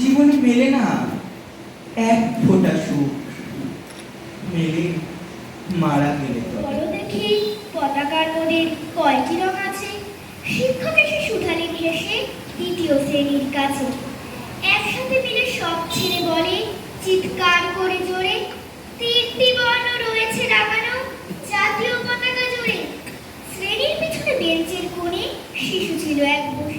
জীবনে মেলে না। এক ফোঁটা সুখ মেলে, মারা গেলে বলো দেখি, পতাকার মোদের কয়টি রং আছে? শিক্ষক এসে সুধানে নিয়েছে দ্বিতীয় শ্রেণির কাছে। একসাথে মিলে সব ছেড়ে বলে, চিৎকার করে জোরে, তিনটি বর্ণ রয়েছে লাগানো জাতীয় পতাকা জোরে। শ্রেণির পিছনে বেঞ্চের কোণে শিশু ছিল এক বসে।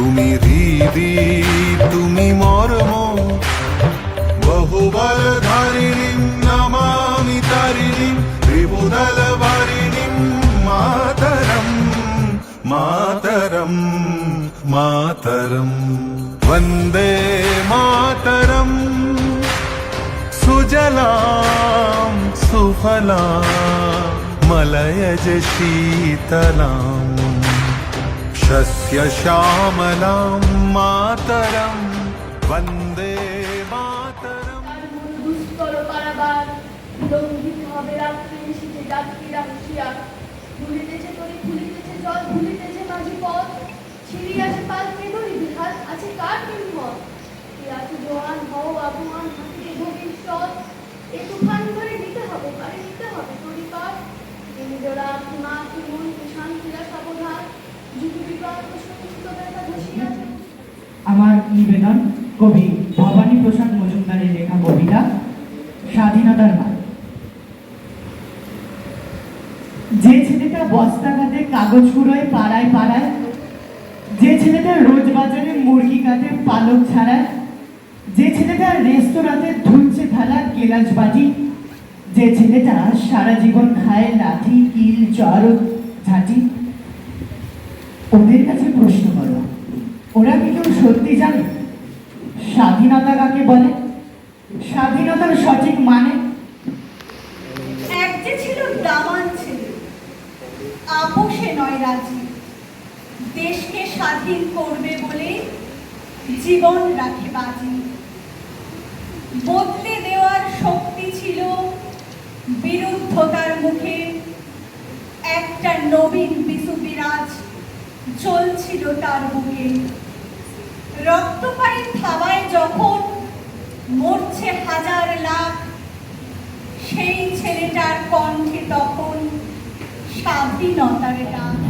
তুমি হৃদি তুমি মর্ম বহুবল ধারিণীম নমামি তারিণীম ত্রিভুদল ভারিণীম মাতরম মাতরম মাতরম वन्दे मातरम् सुजलां सुफलां मलयज शीतलाम् सस्यश्यामलां मातरं वन्दे मातरम् তার মূল দুষ্কর কারাবার লঙ্ঘিত হবে রাত্রি নিশীথে যাত্রীরা হুঁশিয়ার ভুলিতেছে তরি ভুলিতেছে জল ভুলিতেছে মাঝি পথ ছিড়িয়াছে পাল্টে দড়ি বিহাত আছে কার হিম্মত এ আছে জোয়ান হও আবহান হাতিতে ভবিষ্যৎ এ তুফান ধরে নিতে হবে পারে নিতে হবে তরি পার তিনি জোড়া মা কি মন কি শান্তিরা সাবধান আমার নিবেদন কবি ভবানী প্রসাদ মজুমদারের লেখা কবিতা স্বাধীনতার মান যে ছেলেটা বস্তাঘাতে কাগজ কুড়োয় পাড়ায় পাড়ায়, যে ছেলেটা রোজ বাজারে মুরগি কাটে, পালক ছাড়ায়, যে ছেলেটা রেস্তোরাঁতে ধুলছে থালা কেলাস বাজি যে ছেলেটা সারা জীবন খায় লাঠি কিল চর, ঝাঁটি। ওদের কাছে প্রশ্ন করো। ওরা কি কেউ সত্যি জানে? স্বাধীনতা কাকে বলে? স্বাধীনতার সঠিক মানে? এক যে ছিল দামান ছেলে আপোষে নয় রাজি। দেশকে স্বাধীন করবে বলে জীবন রাখে বাজি। বদলে দেওয়ার শক্তি ছিল বিরুদ্ধতার মুখে একটা নবীন বিশু বিরাজ চলছিল তার বুকে। রক্তপায়ী থাবায় যখন মরছে হাজার লাখ, সেই ছেলেটার কণ্ঠে তখন স্বাধীনতার ডাক।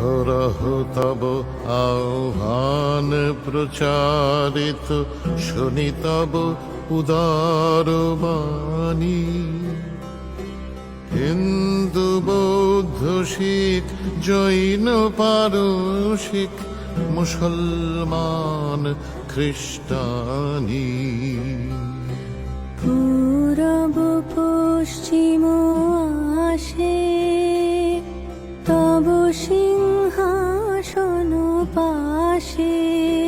অহরহ তব আহ্বান প্রচারিত, শুনি তব উদার বাণী। হিন্দু বৌদ্ধ শিখ, জৈন পারসিক, মুসলমান খ্রিস্টানি। পুরা তব পশ্চিম আসে, তব সিংহাসন পাশে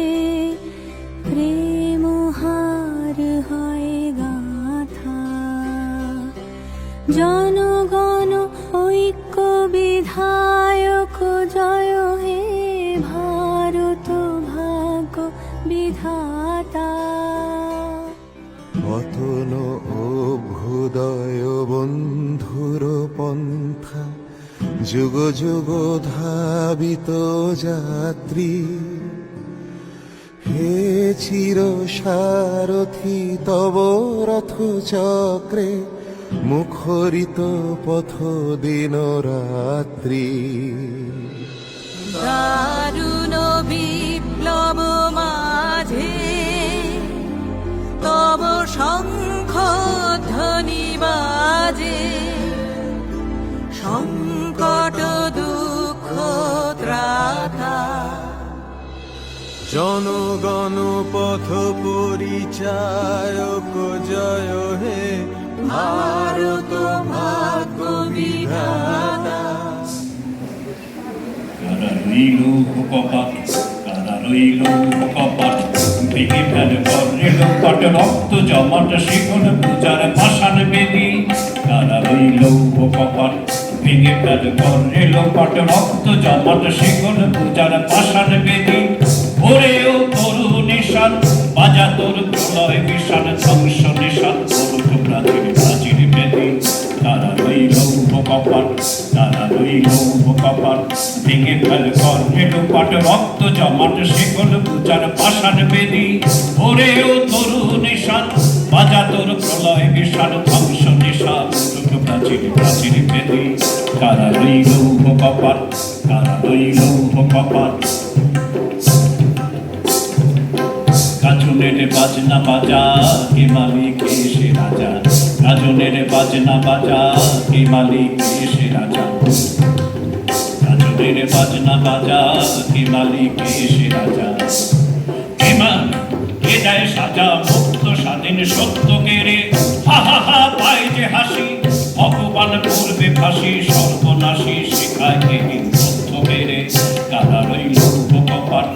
যুগ যুগ ধাবিত যাত্রী। হে চির সারথি তব রথ চক্রে মুখরিত পথ দিন রাত্রি। দারুণ বিপ্লব মাঝে তব শঙ্খ ধ্বনি বাজে। সংকট দুঃখ ত্রাতা। জনগণ পথ পরিচায়ক জয় হে ভারত ভাগ্য বিধাতা। কারা রইল কপাট কারা রইল কপাট ভেঙে ফেলে করেল পট রক্ত জমাট শিখন পূজার ভাষান বেদি কারা রইল কপাট ফেলে করেল পট রক্ত জমাট শিখন পূজার ভাষান বেদি। ওরে ও তরু নিশান, বাজা তোর প্রলয় বিশান ধ্বংস নিশান করুক প্রাচীর প্রাচীর বেদি। তারা রইল কপাট তারা রইল কপাট, ভেঙে ফেল কর মেলু পাট রক্ত জমাট শিকল পূজার পাষাণ বেদি। ওরে তরু কপাট বাজনা বাজা কে মালিক এসে রাজা। বাজনা বাজা কে মালিক এসে রাজা। বাজনা বাজা কে মালিক এসে রাজা। কে দেয় সাজা, মুক্ত স্বাধীন সত্য কেড়ে। হা হা হা পায় যে হাসি, ভগবান করবে ফাঁসি, সর্বনাশী শেখায়